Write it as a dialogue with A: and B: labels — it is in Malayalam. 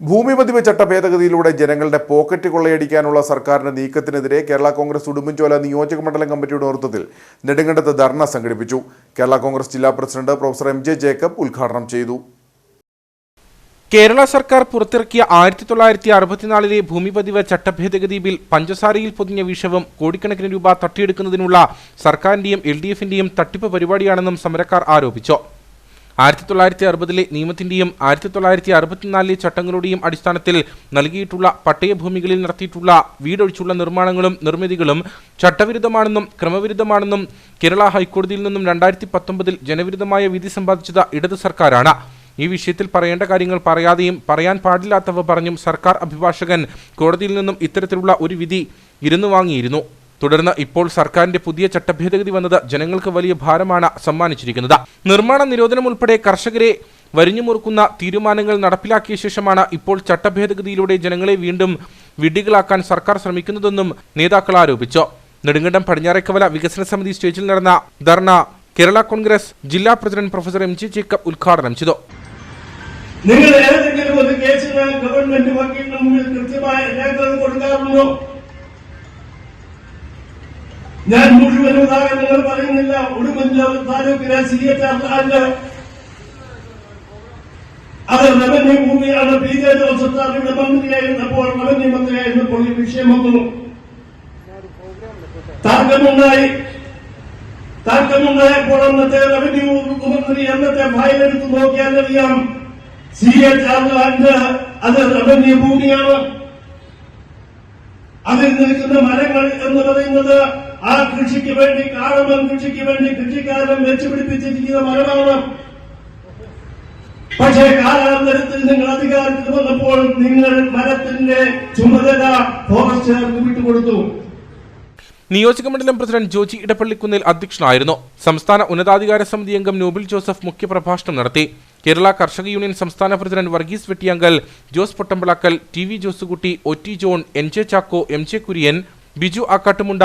A: ഭൂമി പതിവ് ചട്ട ഭേദഗതിയിലൂടെ ജനങ്ങളുടെ പോക്കറ്റ് കൊള്ളയടിക്കാനുള്ള സർക്കാരിന്റെ നീക്കത്തിനെതിരെ കേരള കോൺഗ്രസ് ഉടുമ്പൻചോല നിയോജക മണ്ഡലം കമ്മിറ്റിയുടെ നേതൃത്വത്തിൽ നെടുങ്കണ്ടത്ത് ധർണ സംഘടിപ്പിച്ചു. കേരള കോൺഗ്രസ് ജില്ലാ president professor M J Jacob ഉദ്ഘാടനം ചെയ്തു.
B: കേരള സർക്കാർ പുറത്തിറക്കിയ ആയിരത്തി തൊള്ളായിരത്തി അറുപത്തിനാലിലെ ഭൂമി പതിവ് ചട്ടഭേദഗതി ബിൽ പഞ്ചസാരയിൽ പൊതിഞ്ഞ വിഷവും കോടിക്കണക്കിന് രൂപ തട്ടിയെടുക്കുന്നതിനുള്ള സർക്കാരിന്റെയും എൽ ഡി എഫിന്റെയും തട്ടിപ്പ് പരിപാടിയാണെന്നും സമരക്കാർ ആരോപിച്ചു. ആയിരത്തി തൊള്ളായിരത്തി അറുപതിലെ നിയമത്തിന്റെയും ആയിരത്തി തൊള്ളായിരത്തി അറുപത്തിനാലിലെ ചട്ടങ്ങളുടെയും അടിസ്ഥാനത്തിൽ നൽകിയിട്ടുള്ള പട്ടയഭൂമികളിൽ നടത്തിയിട്ടുള്ള വീടൊഴിച്ചുള്ള നിർമ്മാണങ്ങളും നിർമ്മിതികളും ചട്ടവിരുദ്ധമാണെന്നും ക്രമവിരുദ്ധമാണെന്നും കേരള ഹൈക്കോടതിയിൽ നിന്നും രണ്ടായിരത്തി പത്തൊമ്പതിൽ ജനവിരുദ്ധമായ വിധി സമ്പാദിച്ചത് ഇടത് സർക്കാരാണ്. ഈ വിഷയത്തിൽ പറയേണ്ട കാര്യങ്ങൾ പറയാതെയും പറയാൻ പാടില്ലാത്തവ പറഞ്ഞും സർക്കാർ അഭിഭാഷകൻ കോടതിയിൽ നിന്നും ഇത്തരത്തിലുള്ള ഒരു വിധി ഇരുന്നു വാങ്ങിയിരുന്നു. തുടർന്ന് ഇപ്പോൾ സർക്കാരിന്റെ പുതിയ ചട്ടഭേദഗതി വന്നത് ജനങ്ങൾക്ക് വലിയ ഭാരമാണ് സമ്മാനിച്ചിരിക്കുന്നത്. നിർമ്മാണ നിരോധനം ഉൾപ്പെടെ കർഷകരെ വരിഞ്ഞുമുറുക്കുന്ന തീരുമാനങ്ങൾ നടപ്പിലാക്കിയ ശേഷമാണ് ഇപ്പോൾ ചട്ടഭേദഗതിയിലൂടെ ജനങ്ങളെ വീണ്ടും വിഡ്ഢികളാക്കാൻ സർക്കാർ ശ്രമിക്കുന്നതെന്നും നേതാക്കൾ ആരോപിച്ചു. നെടുങ്കണ്ടം പടിഞ്ഞാറേക്കവല വികസന സമിതി സ്റ്റേജിൽ നടന്ന ധർണ കേരള കോൺഗ്രസ് ജില്ലാ president professor M G Jacob ഉദ്ഘാടനം ചെയ്തു.
C: നിങ്ങൾ ഏതെങ്കിലും ഒരു കേസിനാൽ ഗവൺമെന്റ് വക്കീലിന് മുമ്പിൽ കൃത്യമായ രേഖകൾ കൊടുക്കാറുണ്ടോ? ഞാൻ മുഴുവൻ ഉദാഹരണങ്ങൾ പറയുന്നില്ല. ലാൻഡ് അത് റവന്യൂ ഭൂമിയാണ്. ബി ജെ ജോസഫ് സർക്കാരിന്റെ മന്ത്രിയായിരുന്നപ്പോൾ റവന്യൂ മന്ത്രിയായിരുന്നപ്പോൾ ഈ വിഷയം വന്നു. തർക്കമുണ്ടായി. തർക്കമുണ്ടായപ്പോൾ അന്നത്തെ റവന്യൂ മന്ത്രി അന്നത്തെ ഫയൽ എടുത്ത് നോക്കിയാൽ അറിയാം. സി എച്ച് ചാർജ് അത് റവന്യൂ ഭൂമിയാണ്. അതിൽ നിൽക്കുന്ന മരങ്ങൾ എന്ന് പറയുന്നത് ആ കൃഷിക്ക് വേണ്ടി കാളമൻ കൃഷിക്ക് വേണ്ടി കൃഷിക്കാരൻ വെച്ചുപിടിപ്പിച്ചിരിക്കുന്ന മരമാണ് പക്ഷേ കാലാന്തരത്തിൽ നിങ്ങൾ അധികാരത്തിൽ വന്നപ്പോൾ നിങ്ങൾ മരത്തിന്റെ ചുമതല ഫോറസ്റ്റുകാർക്ക് വിട്ടുകൊടുത്തു
B: നിയോജകമണ്ഡലം പ്രസിഡന്റ് ജോജി ഇടപ്പള്ളിക്കുന്നിൽ അധ്യക്ഷനായിരുന്നു. സംസ്ഥാന ഉന്നതാധികാര സമിതി അംഗം നോബിൾ ജോസഫ് മുഖ്യപ്രഭാഷണം നടത്തി. കേരള കർഷക യൂണിയൻ സംസ്ഥാന president Varghese Vettiyankal Jose Pottampalakkal T V Josekutty O T John N J Chacko M J Kurian Biju Akkattumunda